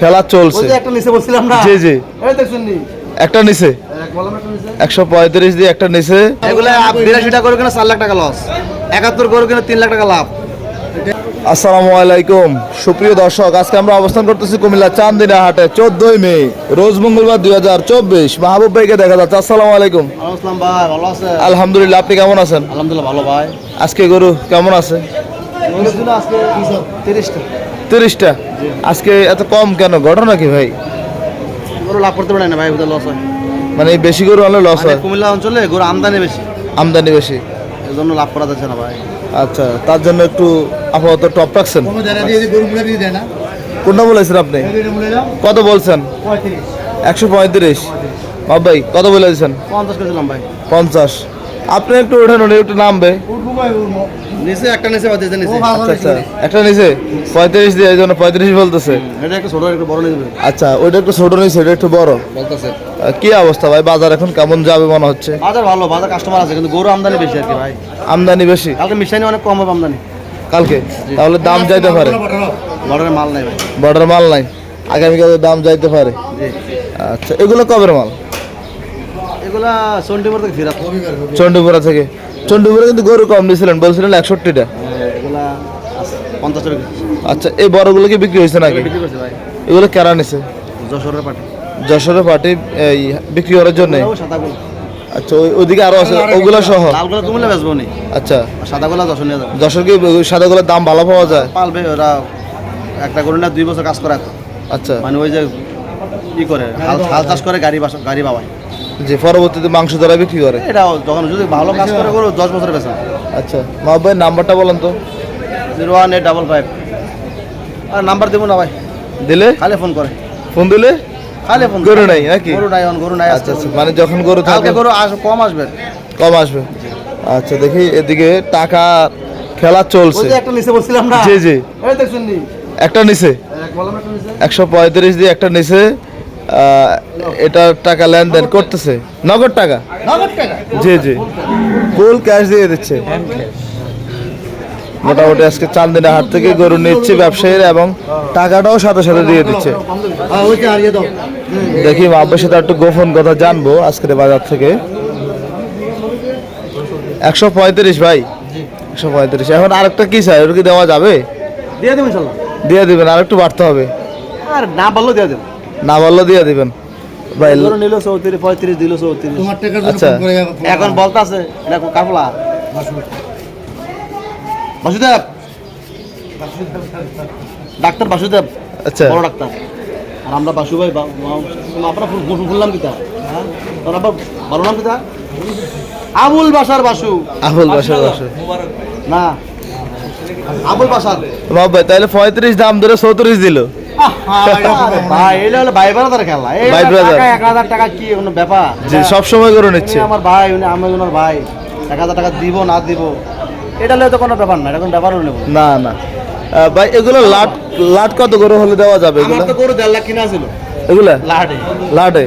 খেলা চলছে। একটা নিচে বলছিলাম না? জি জি। একটা একশো পঁয়ত্রিশ দিয়ে একটা নিচে। এগুলো বিরাশিটা করে কিনা চার লাখ টাকা লস একাত্তর করে কিনা তিন লাখ টাকা লাভ। আসসালামু আলাইকুম। সুপ্রিয় দর্শক আজকে আমরা অবস্থান করতেছি কুমিল্লা চান্দিনা হাটে চোদ্দই মে রোজ মঙ্গলবার দুই হাজার চব্বিশ। মাহবুব ভাইকে দেখা যাচ্ছে। আসসালামু আলাইকুম। আলহামদুলিল্লাহ আপনি কেমন আছেন? আলহামদুলিল্লাহ ভালো ভাই। আজকে গরু কেমন আছে? আজকে তিরিশটা। তিরিশটা। আজকে এত কম কেন? ঘটনা কি ভাই? গরু লাভ করতে পারে না ভাই লস হয়। মানে এই বেশি গরু হলে লস মানে হয়? কুমিল্লা অঞ্চলে গরু আমদানি বেশি। আমদানি বেশি। এই জন্য লাভ করা যাচ্ছে না ভাই। আচ্ছা তার জন্য একটু আপাতত টপ রাখছেন। কোনটা বলেছেন আপনি? কত বলছেন? একশো পঁয়ত্রিশ। ভাই কত বলেছেন? পঞ্চাশ করেছিলাম ভাই। পঞ্চাশ। আপনি একটু ওঠেন উনি একটু নামবে। নিচে একটা নিচে বাদ নিচে। আচ্ছা আচ্ছা। একটা নিচে? দিয়ে বলতেছে। এটা একটু ছোট একটু বড় আচ্ছা ওইটা একটু ছোট নিচে এটা একটু বড়। বলতেছে। কি অবস্থা ভাই? বাজার এখন কেমন যাবে মনে হচ্ছে? বাজার ভালো বাজার কাস্টমার আছে কিন্তু গরু আমদানি বেশি আর কি ভাই। আমদানি বেশি? কালকে মিশাইনি অনেক কম হবে আমদানি। কালকে? তাহলে দাম যাইতে পারে। বর্ডারের মাল নাই ভাই। বর্ডার মাল নাই। আগামীকালে দাম যাইতে পারে। আচ্ছা এগুলো কবের মাল? এগুলা চন্ডিপুর থেকে চন্ডিপুরা থেকে। চন্ডিপুরা কিন্তু গরু কম নিয়েছিলেন বলছিলেন একষট্টিটা। আচ্ছা এই বড়গুলো কি বিক্রি হয়েছে নাকি? এগুলো কেরা নিছে? যশোরের পাটি যশোরের পার্টি এই বিক্রি করার জন্য? আচ্ছা ওইদিকে আরও আছে ওগুলো সহ? লালগুলো কুমিল্লা বেচবো নি। আচ্ছা। সাদাগুলো যশোর নিয়ে যাবে। যশোর কি সাদাগুলোর দাম ভালো পাওয়া যায়? পালবে ওরা একটা গরু না দুই বছর কাজ করে। আচ্ছা। মানে ওই যে ই করে হাল চাষ করে গাড়ি গাড়ি বাবায়। যে পরবর্তীতে মাংস দ্বারা বিক্রি করে? এটা যখন যদি ভালো কাজ করে করো দশ বছর বেচা। আচ্ছা মা ভাই নাম্বারটা বলেন তো। Zero one eight double five. আর নাম্বার দেবো না ভাই। দিলে? খালি ফোন করে। ফোন দিলে? খালি ফোন গরু নাই নাকি? গরু নাই অন গরু নাই আচ্ছা আচ্ছা মানে যখন গরু থাকবে গরু আস কম আসবে। কম আসবে। আচ্ছা দেখি এদিকে টাকা খেলা ওই চলছে যে একটা নিচে বলছিলাম না? জি জি। এই দেখছেন নি? একটা নিচে। এক বললাম একটা নিচে। একশো পঁয়ত্রিশ দিয়ে একটা নিচে। এটা টাকা লেনদেন করতেছে। নগদ টাকা? নগদ টাকা? জি জি। ফুল ক্যাশ দিয়ে দিচ্ছে। মোটামুটি আজকে চান্দিনা হাট থেকে গরু নিচ্ছে ব্যবসায়ীরা এবং টাকাটাও সাথে সাথে দিয়ে দিচ্ছে। দেখি আব্বার সাথে একটু গোপন কথা জানব আজকের বাজার থেকে। একশো পঁয়ত্রিশ ভাই। একশো পঁয়ত্রিশ। এখন আরেকটা কি চাই ওটা কি দেওয়া যাবে? দিয়ে দেবো ইনশাল্লাহ। দিয়ে দিবেন আর একটু বাড়তে হবে। আর না বলল দিয়ে দেবো। না বললে দিয়ে দিবেন। ভাই গরু নিল চৌত্রিশ পঁয়ত্রিশ দিল চৌত্রিশ। আচ্ছা। এখন বলতে আছে বাসুদেব। ডাক্তার বাসুদেব। আচ্ছা। বড় ডাক্তার। আর আমরা বাসু ভাই বা- বা- আমরা ফুল- ফুল- ফুললাম কিতা? হ্যাঁ? তোর আবার বড় নাম কিতা? আবুল বাসার বাসু। আবুল বাসার বাসা। না। আবুল বাসার বাবা ভাই তাহলে পঁয়ত্রিশ দাম ধরে চৌত্রিশ দিল। ভাই এটা হলো ভাই ব্রাদার খেলা। ভাই brother। এক হাজার টাকা কি কোনো ব্যাপার? যে সব সময় করে নিচ্ছে। আমার ভাই উনি আমি ওনার ভাই। এক হাজার টাকা দিব না দিব এটা হলে তো কোনো ব্যাপার না এটা কোনো ব্যাপারও নেব না না। ভাই এগুলো লাট লাট কত করে হলে দেওয়া যাবে এগুলো? তো গরু দেড় লাখ কিনা ছিল। এগুলা? লাটে। লাটে।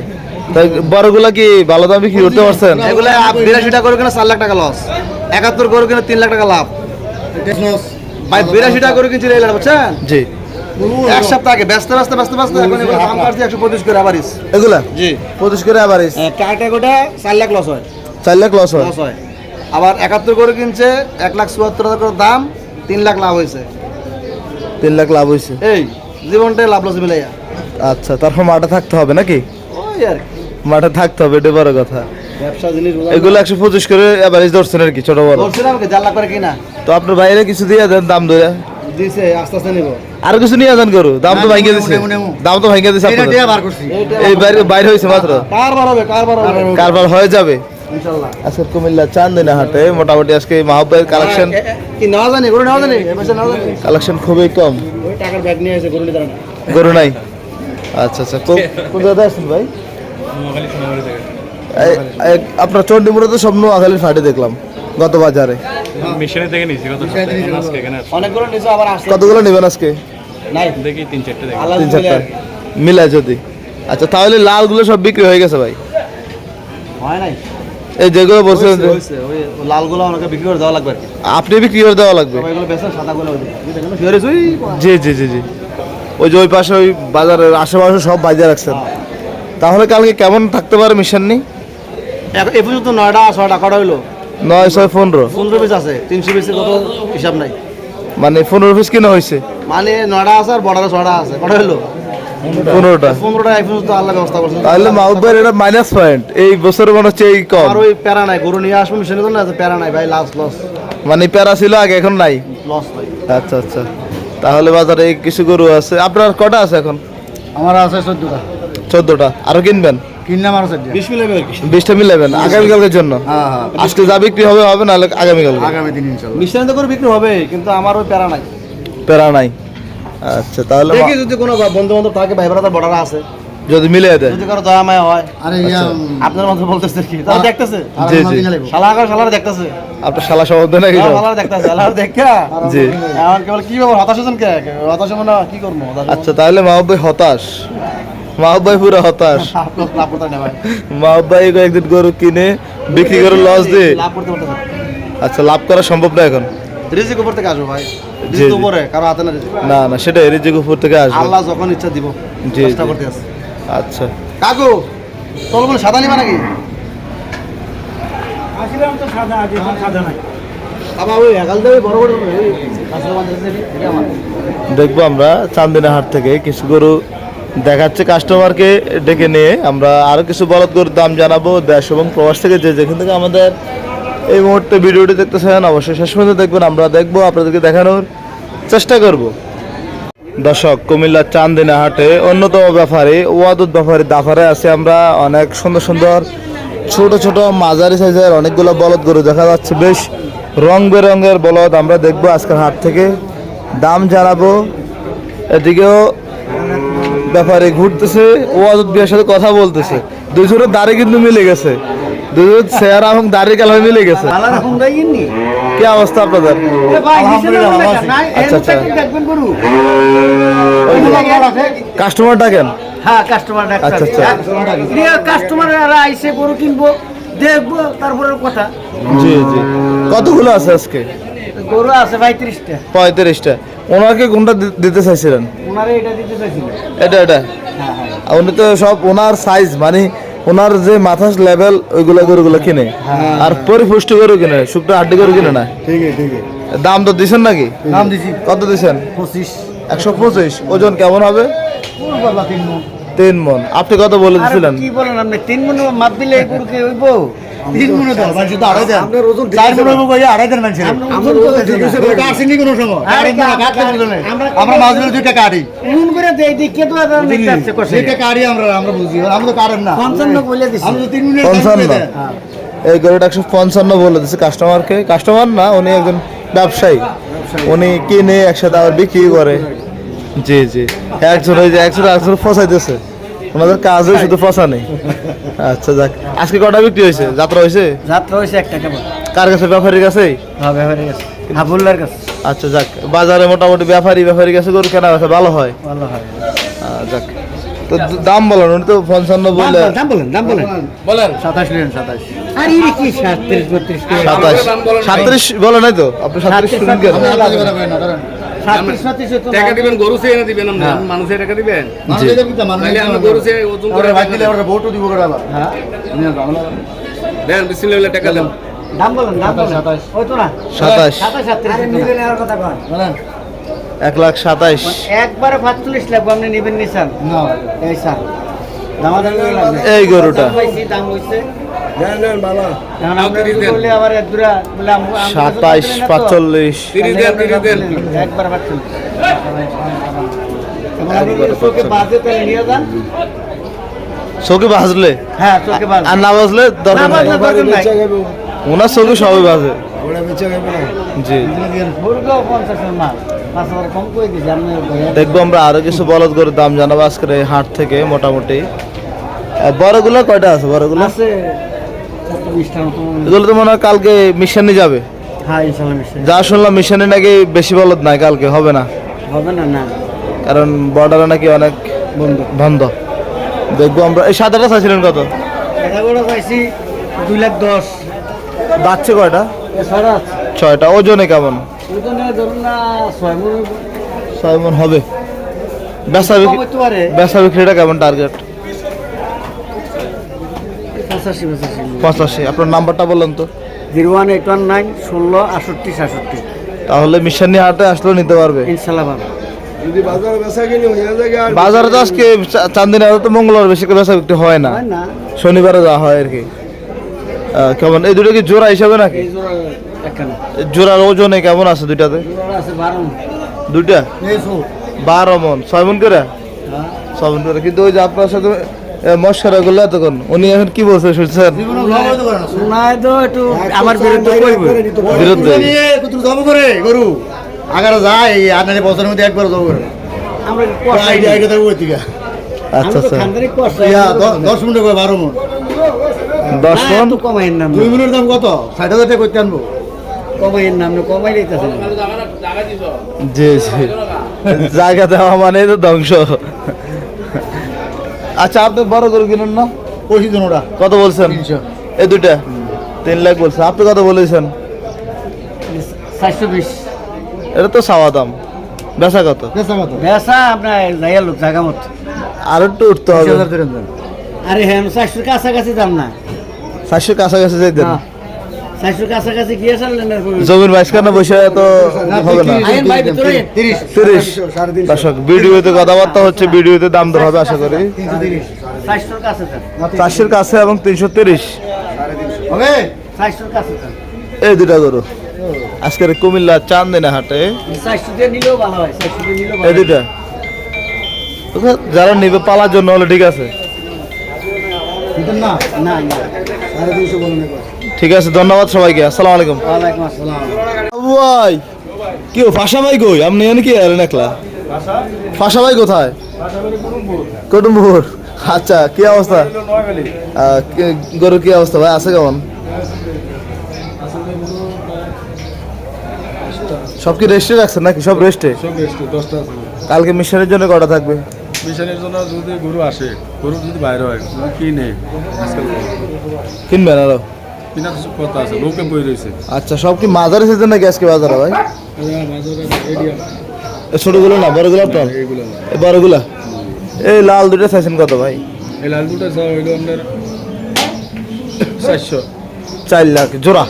বড়গুলা কি ভালো দাম বিক্রি করতে পারছেন? এগুলো বিরাশিটা গরু কিনা চার লাখ টাকা লস একাত্তর কিনা তিন লাখ টাকা লাভ। ভাই বিরাশিটা গরু কিনছিল এই লাখ বুঝছেন? জি। এক সপ্তাহ আগে ব্যস্ত ব্যস্ত ব্যস্ত ব্যস্ত এখন এগুলো দাম কাটছে একশো পঁচিশ করে আবারিস এগুলা? জি। পঁচিশ করে আবার কাটা গোটা চার লাখ লস হয়। চার লাখ লস হয়? লস হয়। আবার একাত্তর গরু কিনছে এক লাখ চুয়াত্তর হাজার করে দাম তিন লাখ লাভ হয়েছে। তিন লাখ লাভ হয়েছে। এই জীবনটাই লাভ লস মিলাইয়া। আচ্ছা তারপর মাঠে থাকতে হবে নাকি? ওই আর মাঠে থাকতে হবে এটা বড় কথা। ব্যবসা জিনিস এগুলো একশো পঁচিশ করে এভারেজ ধরছেন আর কি ছোট বড়। কি চার লাখ করে কিনা। তো আপনার বাইরে কিছু দিয়ে দেন দাম ধরে। দিছে আস্তে আস্তে নিব। আর কিছু নিয়ে যান করু দাম তো ভাঙিয়ে দিছে। দাম তো ভাঙিয়ে দিছে এই বাইরে বাইরে হয়েছে মাত্র। কারবার হয়ে যাবে। আজকে কুমিল্লা চান্দিনা হাটে মোটামুটি আজকে কালেকশন খুবই কম। ওই টাকার ব্যাগ নিয়ে এসে গরু নাই? আচ্ছা আচ্ছা। কোন জায়গায় আসছেন ভাই? আপনার চণ্ডীমুড়ে তো সব নোয়াখালীর ফাটে দেখলাম। গত বাজারে। মিশনে থেকে নিয়েছি কত আজকে এখানে আসছি। অনেক আবার আসছে কতগুলো নেবেন আজকে? নাই। দেখি তিন চারটে দেখি। তিন মিলে চারটা আর কি। মিলায় যদি। আচ্ছা তাহলে লালগুলো সব বিক্রি হয়ে গেছে ভাই? হয় নাই? এই যেগুলো লালগুলো আমাকে বিক্রি করে দেওয়া লাগবে। আপনি বিক্রি করে দেওয়া লাগবে? জি জি জি জি। ওই যে ওই পাশে ওই বাজারের আশেপাশে সব বাজিয়ে রাখছেন। তাহলে কালকে কেমন থাকতে পারে মিশন নি? এখন এ পর্যন্ত নয়টা ছয়টা কটা হইল? নয় ছয় পনেরো। পনেরো পিস আছে তিনশো পিসের কত হিসাব নাই। মানে পনেরো পিস কিনা হয়েছে? মানে নয়টা আছে আর বর্ডারে ছয়টা আছে। কটা হইল পনেরোটা। পনেরোটা। আল্লাহ ব্যবস্থা তাহলে এটা মাইনাস পয়েন্ট এই বছরে মনে হচ্ছে এই কম। আর ওই প্যারা নাই গরু নিয়ে আসব প্যারা নাই ভাই লাস্ট লস মানে প্যারা ছিল আগে এখন নাই? লস ভাই। আচ্ছা আচ্ছা। তাহলে বাজারে কিছু গরু আছে। আপনার কটা আছে এখন? আমার আছে চোদ্দটা। চোদ্দটা। আরও কিনবেন? কিনলাম আর চোদ্দ বিশ মিলে বিশটা মিলাবেন আগামীকালকের জন্য। হ্যাঁ হ্যাঁ আজকে যা বিক্রি হবে হবে নাহলে আগামীকালকে। আগামী দিন ইনশাল্লাহ মিশনে করে বিক্রি হবে কিন্তু আমার ওই প্যারা নাই। প্যারা নাই। আচ্ছা তাহলে দেখি যদি কোনো বন্ধু বান্ধব থাকে ভাই ব্রাদার বর্ডার আছে। যদি মিলে দেয়। যদি কারও দয়া মায়া হয়। আরে আপনার মতো বলতেছে কি? তারা দেখতেছে। জি জি। শালা আকার শালার দেখতেছে। আপনার শালা সম্বন্ধে নাকি সব? শালার দেখতেছে শালার দেখা। জি। এখন কেবল কি ব্যাপার হতাশ হচ্ছেন কে? হতাশ মানে কি করব? আচ্ছা তাহলে মাহবুব হতাশ। মাহবুব ভাই পুরো হতাশ। ভাই একদিন গরু কিনে বিক্রি করে লস দিয়ে। আচ্ছা লাভ করা সম্ভব না এখন? রিজিক উপর থেকে আসব ভাই। রিজিক না না না সেটা এরিজিক উপর থেকে আসবে। আল্লাহ যখন ইচ্ছা দিব জি, চেষ্টা জি। করতে আছে। আচ্ছা। কাকু তোর বলে সাদা নিবা নাকি? বড় ওই কাঁচা বাঁধা দিবি, এটা আমার। দেখব আমরা চান্দিনা হাট থেকে কিছু গরু দেখাচ্ছে কাস্টমারকে ডেকে নিয়ে। আমরা আরও কিছু বলদ গরুর দাম জানাব দেশ এবং প্রবাস থেকে যে যেখান থেকে আমাদের এই মুহূর্তে ভিডিওটি দেখতেছেন, অবশ্যই শেষ পর্যন্ত দেখবেন। আমরা দেখব, আপনাদেরকে দেখানোর চেষ্টা করব। দর্শক, কুমিল্লার চান্দিনা হাটে অন্যতম ব্যাপারী, ওয়াদুদ ব্যাপারী দাফারে আছে। আমরা অনেক সুন্দর সুন্দর ছোট ছোট মাঝারি সাইজের অনেকগুলো বলদ গরু দেখা যাচ্ছে। বেশ রং বেরঙের বলদ আমরা দেখব আজকের হাট থেকে। দাম জানাব। এদিকেও ব্যাপারে ঘুরতেছে ওয়াদুদ বিয়ের সাথে কথা বলতেছে। দুজনের দাঁড়ে কিন্তু মিলে গেছে। দুজন চেহারা এবং দাড়ি কালার মিলে গেছে। কি অবস্থা আপনাদের? আচ্ছা আচ্ছা। কাস্টমার ডাকেন হ্যাঁ কাস্টমার আচ্ছা, আচ্ছা। কাস্টমার আইসে গরু কিনবো দেখব তারপরে কথা। জি জি। কতগুলো আছে আজকে? গরু আছে ভাই ত্রিশটা পঁয়ত্রিশটা। ওনাকে কোনটা দিতে চাইছিলেন? ওনারে এটা দিতে এটা এটা? উনি তো সব ওনার সাইজ মানে ওনার যে মাথার লেভেল ওইগুলো গরুগুলো কিনে। আর পরিপুষ্টি গরু কিনে শুক্র হাড্ডি গরু কিনে না? ঠিক ঠিক দাম তো দিছেন নাকি? নাম দিছি। কত দিছেন? পঁচিশ। একশো পঁচিশ। ওজন কেমন হবে? তিন মন। আপনি কত বলে দিছিলেন? কি বলেন আপনি? তিন মন মাপ দিলে এই গরু কে হইব। তিন মনে দাও মানুষ তো আড়াই দেন। আপনার ওজন চার মনে হইব ভাই আড়াই দেন মানুষ আমরা ওজন করতেছি না। আসেনি কোনো সময়। আড়াই দেন, কাটতে বলতে আমরা- আমরা দুইটা কাটি। এমন করে দেই দিই তো আর নিতে আসছে দুইটা কাটি আমরা আমরা বুঝি। আমরা তো কাটেন না। পঞ্চান্ন বলে দিছি। আমরা তো তিন মিনিট পঞ্চান্ন। এই গরুটা একশো পঞ্চান্ন বলে দিচ্ছে কাস্টমারকে কাস্টমার না উনি একজন ব্যবসায়ী। উনি কিনে একসাথে আবার বিক্রি করে। জি জি। একজন ওই যে একজন একজন ফসাইতেছে। ওনাদের কাজে শুধু ফসা নেই। আচ্ছা যাক। আজকে কটা বিক্রি হয়েছে? যাত্রা হয়েছে? যাত্রা হয়েছে একটা কেবল কার কাছে? ব্যাপারীর হয়ে হাবুল্লার কাছে। আচ্ছা যাক। বাজারে মোটামুটি ব্যাপারী ব্যাপারীর কাছে গরু কেনা বেচা ভালো হয়। ভালো হয়। যাক। তো দাম বলেন উনি তো পঞ্চান্ন বললে দাম বলেন দাম বলেন। বলেন। সাতাশ নিলেন সাতাশ। আর এই কি সাতত্রিশ বত্রিশ সাতাশ। সাতত্রিশ বলে নাই তো? আপনি সাতত্রিশ শুনুন কেন? টাকা দিবেন গরু চেয়ে দিবেন আপনি। মানুষের টাকা দিবেন? জি। গরু চেয়ে ওজন করে ভাই দিলে আমরা ভোটও দিব করে আবার। হ্যাঁ। দেন বিসমিল্লাহ টাকা দেন। দাম বলেন দাম বলেন। সাতাশ। ওই তো না। সাতাশ। সাতাশ সাতত্রিশ নিবে নেওয়ার কথা কন। বলেন। এক লাখ সাতাইশ একবারে পাঁচচল্লিশ লাগবে আপনি নিবেন না। এই স্যার দামাদামি। এই গরুটা। দাম হইছে। আম- আম- সাতাইশ পাঁচচল্লিশ। একবারে চোখে বাজলে? হ্যাঁ আর না বাজলে ওনার চোখে সবই বাজে। দেখব আমরা আরও কিছু বলদ করে দাম জানাব আজকের এই হাট থেকে মোটামুটি। বড়গুলো কয়টা আছে? বড়গুলো? আছে এগুলো তো মনে হয় কালকে মিশনে যাবে। হ্যাঁ যা শুনলাম মিশনে নাকি বেশি বলদ নাই কালকে হবে না? হবে না না। কারণ বর্ডারে নাকি অনেক বন্ধ। দেখব আমরা। এই সাদাটা চাইছিলেন কত? দুই লাখ দশ। বাচ্চা কয়টা? ছয়টা। ওজনে কেমন? না ছয় মন হবে। বেচা বিক্রি বেচা বিক্রিটা কেমন টার্গেট পঁচাশি পঁচাশি। পঁচাশি। আপনার নাম্বারটা বলেন তো। Zero one eight one nine ষোলো আটষট্টি সাতষট্টি। তাহলে মিশানি হাটে আসলেও নিতে পারবে। ইনশাল্লাহ যদি বাজারে তো আজকে চা- হাটে তো মঙ্গলবার বেশি করে বেচা বিক্রি হয় না। শনিবারে যাওয়া হয় আর কি। কেমন? এই দুটো কি জোড়া হিসাবে নাকি? এই জোড়ার ওজনে কেমন আছে দুইটাতে? জোড়া আছে বারো দুইটা? বারো মন। ছয় মন করে? হ্যাঁ। ছয় মন করে। কিন্তু ওই যে আপনার সাথে মস্করা করল এতক্ষণ উনি এখন কি বলছে তো একটু আমার বিরুদ্ধে কইব। বিরুদ্ধে? জব করে গরু। আগারে যায় এই আনারে বছরের মধ্যে একবার জব করে। আমরা আইডিয়া আইডিয়া দেবো ওইদিকে আচ্ছা আচ্ছা। ইয়া দশ মিনিট করে বারো মন দশ মন তো কমাইন নাম। দুই মিনিটের দাম কত? ষাট হাজার টাকা করতে আনব। কমাইন নাম কমাই দিতেছে জি জি। জায়গা দেওয়া মানে তো ধ্বংস। আচ্ছা আপনি বড় গরু কিনুন না? পঁচিশ জন ওরা কত বলছেন? এই দুইটা? তিন লাখ বলছেন। আপনি কত বলেছেন? চারশো বিশ। এটা তো সাওয়া দাম। বেচা কত? বেসা আপনার জায়গা লোক জায়গা মতো। আর একটু উঠতে হবে। আরে হ্যাঁ চারশোর কাছাকাছি দাম না। চারশো কাছাকাছি যাইতেন। চারশোর কাছাকাছি গিয়ে চাললেন জমির মাঝখানে বসে তো হবে না। তিরিশ। দর্শক ভিডিওতে কথাবার্তা হচ্ছে ভিডিওতে দাম দর হবে আশা করি। চারশোর কাছে এবং তিনশো তিরিশ। এই দুটা গরু। আজকের কুমিল্লা চান্দিনা হাটে। চারশো দিয়ে নিলেও ভালো হয় চারশো দিয়ে নিলেও এই দুটা। যারা নিবে পালার জন্য হলে ঠিক আছে। না? না না। সাড়ে তিনশো বলুন একবার ঠিক আছে ধন্যবাদ সবাইকে আসসালামু আলাইকুম। ওয়ালাইকুম আসসালাম। ভাই কি ও ফাঁসা ভাই কই? আপনি এখানে কি এলেন একলা? ফাঁসা? ভাই কোথায়? কুটুমপুর। আচ্ছা কি অবস্থা? আহ, কি- গরুর কি অবস্থা ভাই? আছে কেমন? সব কি রেস্টে রাখছেন নাকি? সব রেস্টে কালকে মিশনের জন্য কটা থাকবে? মিশনের জন্য যদি গরু আসে গরু যদি বাইরে হয় কিনে কিনবেন আরও? তো কথা আছে লোকে বই রয়েছে। আচ্ছা সব কি মাজারে সিজন নাকি আজকে বাজারে ভাই? এ ছোটগুলো না বড়গুলো না। এই বড়গুলা? এই লাল দুটো চাইছেন কত ভাই? এই লাল দুটা সব হইল আপনার চারশো। চার লাখ জোড়া?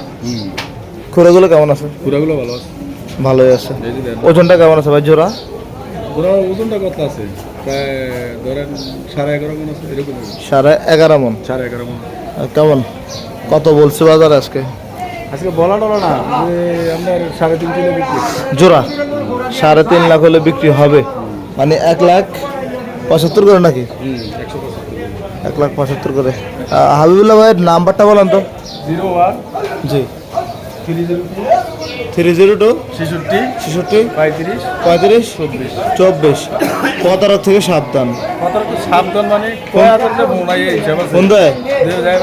খুঁড়েগুলো কেমন আছে? পুরাগুলো ভালো আছে। ভালোই আছে। ওজনটা কেমন আছে ভাই জোড়া? ওজনটা কত আছে? প্রায় ধরেন সাড়ে এগারো মন আছে এরকম। সাড়ে এগারো মন। সাড়ে এগারো মন। কেমন? কত বলছে বাজার আজকে? আজকে বলা টলা না যে আপনার সাড়ে তিন কিলো বিক্রি। জোড়া? সাড়ে তিন লাখ হলে বিক্রি হবে। মানে এক লাখ পঁচাত্তর করে নাকি? এক লাখ পঁচাত্তর করে। হাবিবুল্লাহ ভাইয়ের নাম্বারটা বলেন তো। জিরো ওয়ান জি। থ্রি জিরো টু ছেষট্টি ছেষট্টি পঁয়ত্রিশ পঁয়ত্রিশ চব্বিশ। চব্বিশ। প্রতারক থেকে সাবধান। মানে ফোন দেয়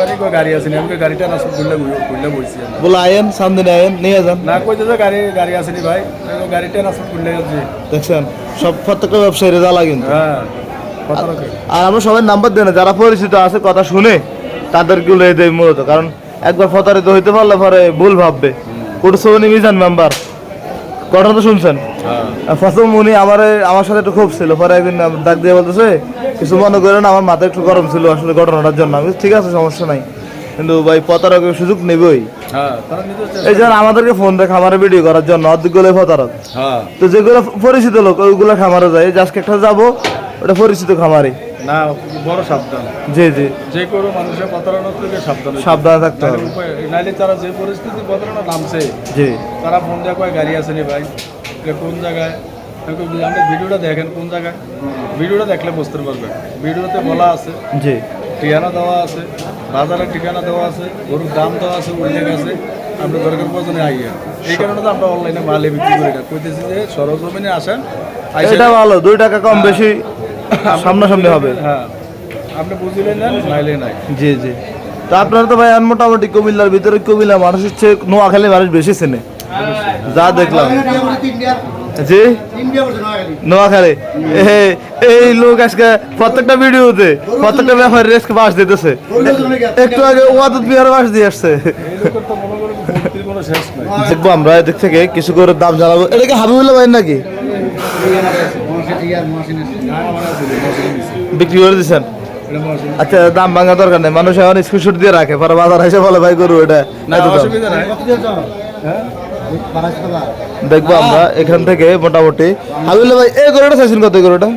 মানে গাড়ি আছে নি? আমি কই গাড়িটা না সব গুল্লা গুল্লা বলছি আমি। বলে আয়েন সামদিনে আয়েন নিয়ে যান। না কইতে গাড়ি ভাই? গাড়িটা না যাচ্ছে দেখছেন সব প্রত্যেকটা ব্যবসায়ীরা জ্বালা কিন্তু। হ্যাঁ আর আমরা সবাই নাম্বার দেয় না যারা পরিচিত আছে কথা শুনে তাদেরকে দেয় মূলত। কারণ একবার প্রতারিত হইতে পারলে পরে ভুল ভাববে। কুটুসবনি মিজান মেম্বার ঘটনা তো শুনছেন? হ্যাঁ। প্রথম উনি আমার আমার সাথে একটু খুব ছিল। পরে একদিন ডাক দিয়ে বলতেছে কিছু মনে করেন আমার মাথা একটু গরম ছিল আসলে ঘটনাটার জন্য। আমি ঠিক আছে সমস্যা নাই। কিন্তু ভাই প্রতারকের সুযোগ নেবই। হ্যাঁ এই যেমন আমাদেরকে ফোন দেয় খামারে ভিডিও করার জন্য অর্ধেকগুলো প্রতারক। হ্যাঁ। তো যেগুলো পরিচিত লোক ওইগুলো খামারে যায়। যে আজকে একটা যাব ওটা পরিচিত খামারে। না বড় সাবধান। জি জি। যে কোনো মানুষের থেকে সাবধান থাকতে হবে। উপায়- নাহলে তারা যে পরিস্থিতি প্রতারণা নামছে জি। তারা ফোন দেওয়া কয় গাড়ি ভাই? এটা কোন জায়গায়? আপনি ভিডিওটা দেখেন কোন জায়গায়? ভিডিওটা দেখলে বুঝতে পারবেন। ভিডিওতে বলা আছে জি। ঠিকানা দেওয়া আছে বাজারের ঠিকানা দেওয়া আছে গরুর দাম দেওয়া আছে উল্লেখ আছে। আপনি দরকার আইয়া এই কারণে তো আমরা অনলাইনে মালে বিক্রি করি না। কইতেছি যে সরজমিনে আসেন এটা ভালো দুই টাকা কম বেশি সামনাসামনি হবে। হ্যাঁ। আপনি বুঝিলে নেন নাইলে নাই জি জি। তা আপনারা তো ভাই মোটামুটি কুমিল্লার ভিতরে কুমিল্লা মানুষ হচ্ছে নোয়াখালী মানুষ বেশি চেনে। যা দেখলাম। জি? নোয়াখালী। এই লোক আজকে প্রত্যেকটা ভিডিওতে প্রত্যেকটা ব্যাপারে রেস্ক বাস দিতেছে। একটু আগে ওয়াদত বিহার বাস দিয়ে আসছে। দেখব আমরা এদিক থেকে কিছু করে দাম জানাব। এটা কি হাবিবুল্লাহ ভাই নাকি না আমার আছে মশলা নিছি বিক্রি করে দিচ্ছেন আচ্ছা দাম ভাঙা দরকার নেই। মানুষ এখন স্ক্রিনশট দিয়ে রাখে পরে বাজার এসে বলে ভাই গরু এটা দেখব আমরা এখান থেকে মোটামুটি। হাবিবুল্লাহ ভাই এই গরুটা চাইছেন কত গরুটা?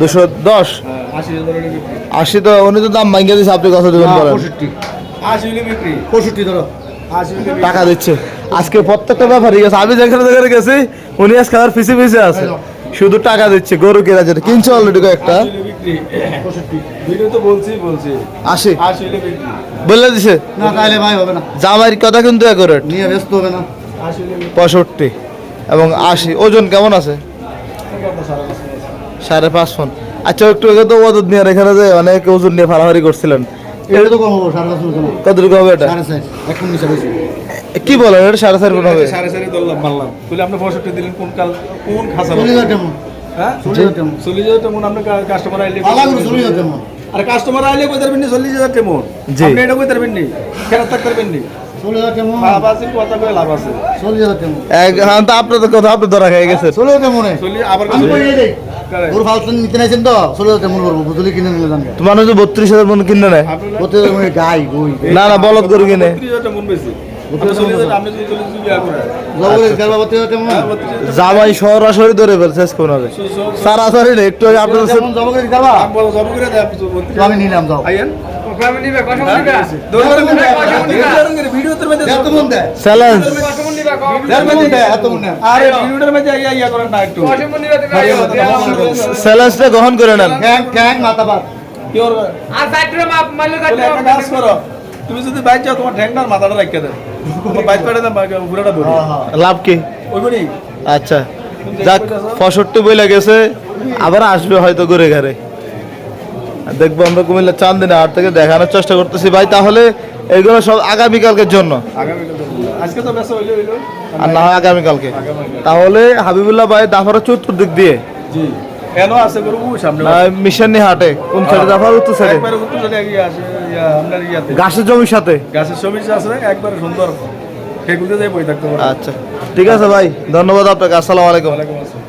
দুশো দশ? আশি তো উনি তো দাম ভাঙিয়ে দিচ্ছে আপনি কত দেবেন বলেন। পঁয়ষট্টি। ধরো। টাকা দিচ্ছে। আজকে প্রত্যেকটা ব্যাপারই গেছে আমি যেখানে যেখানে গেছি উনি আজকে আমার পিছিয়ে পিছিয়ে আছে। শুধু টাকা দিচ্ছে গরু কেনা যেটা। কিনছে অলরেডি একটা বিক্রি বললে দিছে? না তাহলে ভাই হবে না। জামাইয়ের কথা কিন্তু অ্যাকুরেট নিয়ে ব্যস্ত হবে না। পঁয়ষট্টি এবং আশি। ওজন কেমন আছে? সাড়ে পাঁচ ফোন। আচ্ছা একটু আগে তো ওজন নিয়ে এখানে যে অনেক ওজন নিয়ে ফাড়াফাড়ি করছিলেন। এটা তো কম হব সাড়ে পাঁচ মতো কতটুকু হবে এটা? সাড়ে চার এখন নিচে বেশি কি এটা সাড়ে চার ফোন হবে? সাড়ে সাড়ে দরলাম মারলাম তুলে আপনি পঁয়ষট্টি দিলেন কোন কাল কোন খাসা চল্লিশ হাজার কেমন হ্যাঁ? চল্লিশ হাজার কেমন চল্লিশ হাজার তেমন আপনি কাস্টমার আইলে আলাদা করে চল্লিশ হাজার কেমন আর কাস্টমার আইলে কই পারবেন চল্লিশ হাজার। আপনি এটা কই পারবেন নি? থাকতে পারবেন নি? কেমন লাভ আছে কথা লাভ আছে। চল্লিশ হাজার কেমন এক হ্যাঁ তো আপনার তো কথা আপনি ধরা খেয়ে গেছেন। চল্লিশ হাজার কেমন আবার কই? গরু ফালতু নিতে নাইছেন তো? চলে যাচ্ছে মন করব বুঝলি কিনে নিলে দাম তো মানুষ বত্রিশ হাজার মন কিনে নেয়। বত্রিশ হাজার মানে গাই বই না না বলদ গরু কিনে। হাজার জামাই সরাসরি ধরে ফেলছে কোন হবে সারাসরি একটু আপনার আমি নিলাম যাও। হ্যাঁ? গ্রহণ করে নেন। তুমি যদি বাইক যাও তোমার ঠ্যাংটার মাথাটা বাইক পেটে দেন বাইক লাভ কি? আচ্ছা। যাক পঁয়ষট্টি বইলে গেছে। আবার আসবে হয়তো ঘুরে ঘরে। দেখব আমরা কুমিল্লা চান্দিনা হাট থেকে দেখানোর চেষ্টা করতেছি। ভাই তাহলে এগুলো সব আগামীকালকের জন্য? আর না হয় আগামীকালকে। তাহলে হাবিবুল্লাহ ভাই দাফারের চতুর্দিক দিয়ে। জি। কেন আছে গরু? সামনে না হাটে। কোন সাইডে? দাফার উত্তর সাইডে। একবারে উত্তর সাইডে এগিয়ে আসে আপনার ইয়াতে। গাছের জমির সাথে? গাছের ছবি আছে একবারে সুন্দর। সেগুলোতে যাই বই থাকতে আচ্ছা। ঠিক আছে ভাই ধন্যবাদ আপনাকে। আসসালামু আলাইকুম। ওয়ালাইকুম আসসালাম।